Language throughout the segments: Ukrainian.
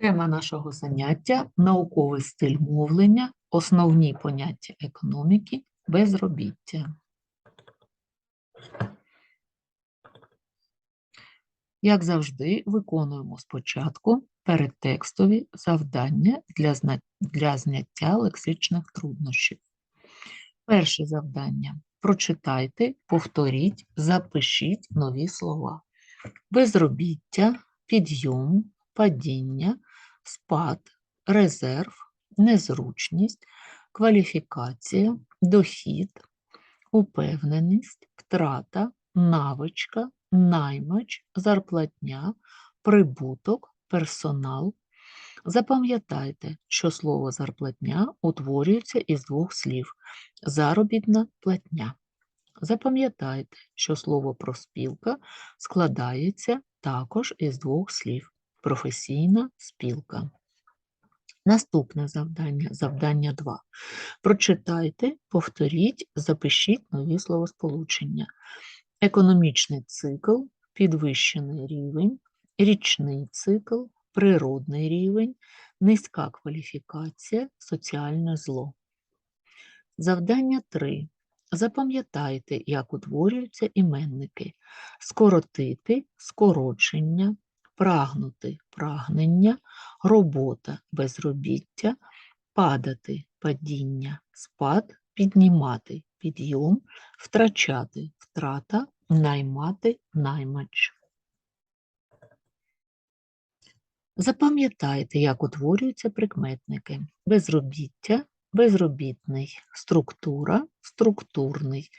Тема нашого заняття науковий стиль мовлення, основні поняття економіки, безробіття. Як завжди, виконуємо спочатку передтекстові завдання для, для зняття лексичних труднощів. Перше завдання. Прочитайте, повторіть, запишіть нові слова. Безробіття, підйом, падіння, спад, резерв, незручність, кваліфікація, дохід, упевненість, втрата, навичка, наймач, зарплатня, прибуток, персонал. Запам'ятайте, що слово зарплатня утворюється із двох слів заробітна платня. Запам'ятайте, що слово проспілка складається також із двох слів професійна спілка. Наступне завдання, завдання 2. Прочитайте, повторіть, запишіть нові словосполучення. Економічний цикл, підвищений рівень, річний цикл, природний рівень, низька кваліфікація, соціальне зло. Завдання 3. Запам'ятайте, як утворюються іменники. Скоротити, скорочення, прагнути, прагнення, робота, безробіття, падати, падіння, спад, піднімати, підйом, втрачати, втрата, наймати, наймач. Запам'ятайте, як утворюються прикметники. Безробіття, безробітний, структура, структурний,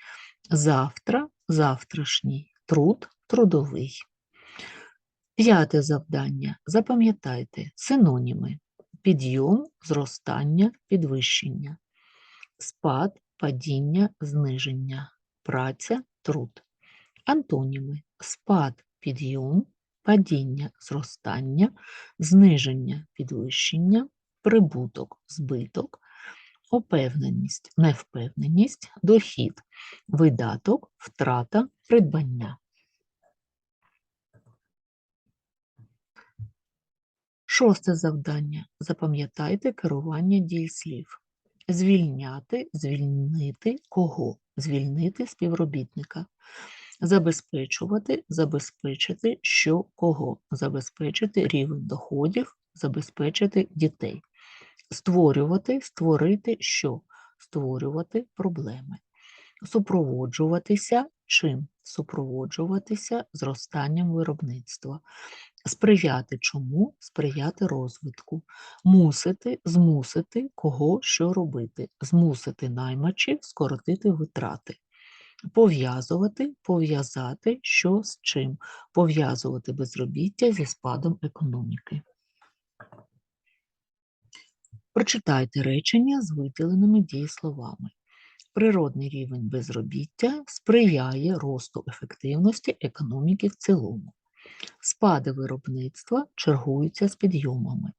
завтра, завтрашній, труд, трудовий. П'яте завдання. Запам'ятайте синоніми: підйом, зростання, підвищення, спад, падіння, зниження, праця, труд. Антоніми: спад, підйом, падіння, зростання, зниження, підвищення, прибуток, збиток, опевненість, невпевненість, дохід, видаток, втрата, придбання. Шосте завдання. Запам'ятайте керування дієслів. Звільняти, звільнити кого? Звільнити співробітника. Забезпечувати, забезпечити що кого? Забезпечити рівень доходів, забезпечити дітей. Створювати, створити що? Створювати проблеми. Супроводжуватися чим? Супроводжуватися зростанням виробництва. Сприяти чому? Сприяти розвитку. Мусити, змусити кого що робити. Змусити наймачів скоротити витрати. Пов'язувати, пов'язати що з чим. Пов'язувати безробіття зі спадом економіки. Прочитайте речення з виділеними дієсловами. Природний рівень безробіття сприяє росту ефективності економіки в цілому. Спади виробництва чергуються з підйомами.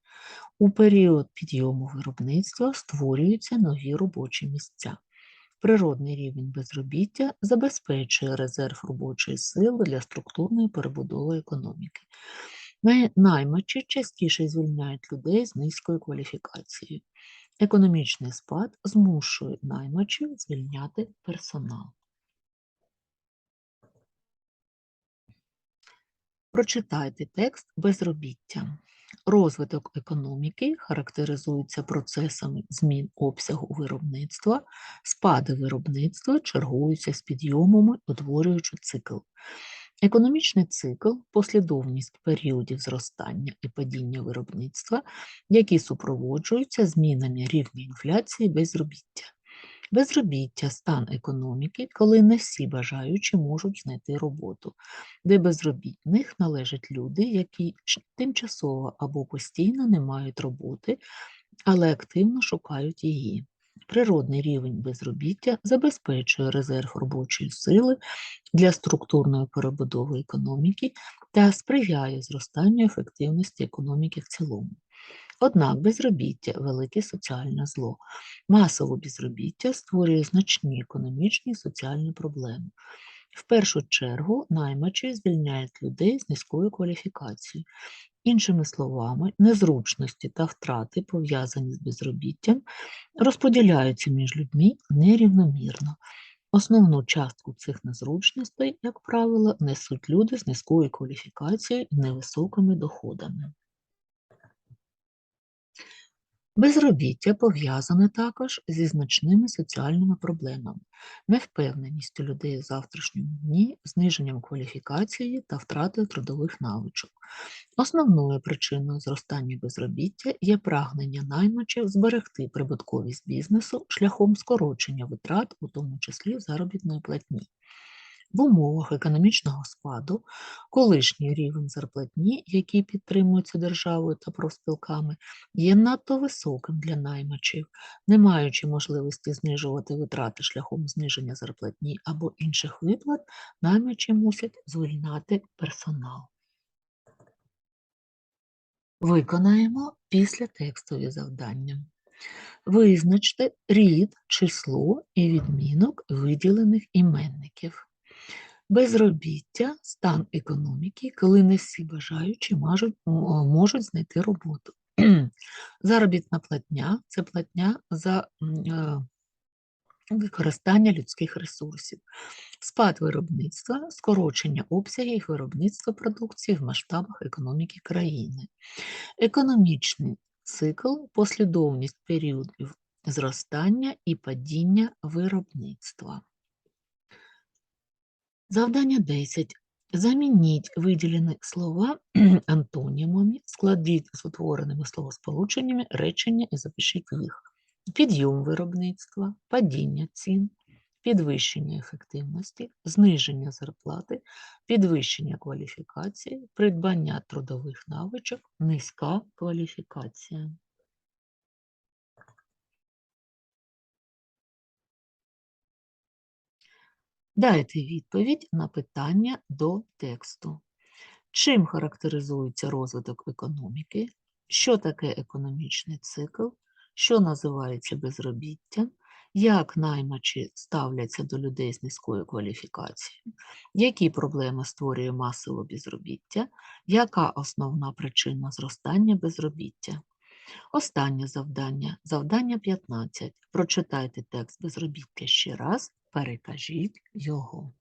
У період підйому виробництва створюються нові робочі місця. Природний рівень безробіття забезпечує резерв робочої сили для структурної перебудови економіки. Наймачі частіше звільняють людей з низькою кваліфікацією. Економічний спад змушує наймачів звільняти персонал. Прочитайте текст безробіття. Розвиток економіки характеризується процесами змін обсягу виробництва, спади виробництва чергуються з підйомами, утворюючи цикл. Економічний цикл послідовність періодів зростання і падіння виробництва, які супроводжуються змінами рівня інфляції безробіття. Безробіття стан економіки, коли не всі бажаючі можуть знайти роботу, де безробітних належать люди, які тимчасово або постійно не мають роботи, але активно шукають її. Природний рівень безробіття забезпечує резерв робочої сили для структурної перебудови економіки та сприяє зростанню ефективності економіки в цілому. Однак безробіття велике соціальне зло. Масове безробіття створює значні економічні і соціальні проблеми. В першу чергу наймачі звільняють людей з низькою кваліфікацією. Іншими словами, незручності та втрати, пов'язані з безробіттям, розподіляються між людьми нерівномірно. Основну частку цих незручностей, як правило, несуть люди з низькою кваліфікацією і невисокими доходами. Безробіття пов'язане також зі значними соціальними проблемами, невпевненістю людей в завтрашньому дні, зниженням кваліфікації та втратою трудових навичок. Основною причиною зростання безробіття є прагнення наймачів зберегти прибутковість бізнесу шляхом скорочення витрат, у тому числі заробітної платні. В умовах економічного спаду колишній рівень зарплатні, який підтримується державою та профспілками, є надто високим для наймачів, не маючи можливості знижувати витрати шляхом зниження зарплатні або інших виплат, наймачі мусять звільняти персонал. Виконаємо після текстові завдання. Визначте рід, число і відмінок виділених іменників. Безробіття – стан економіки, коли не всі бажаючі можуть, можуть знайти роботу. Заробітна платня – це платня за е, використання людських ресурсів. Спад виробництва – скорочення обсягів виробництва продукції в масштабах економіки країни. Економічний цикл – послідовність періодів зростання і падіння виробництва. Завдання 10. Замініть виділені слова антонімами, складіть з утвореними словосполученнями речення і запишіть їх. Підйом виробництва, падіння цін, підвищення ефективності, зниження зарплати, підвищення кваліфікації, придбання трудових навичок, низька кваліфікація. Дайте відповідь на питання до тексту. Чим характеризується розвиток економіки? Що таке економічний цикл? Що називається безробіттям? Як наймачі ставляться до людей з низькою кваліфікацією? Які проблеми створює масове безробіття? Яка основна причина зростання безробіття? Останнє завдання, завдання 15. Прочитайте текст безробіття ще раз, перекажіть його.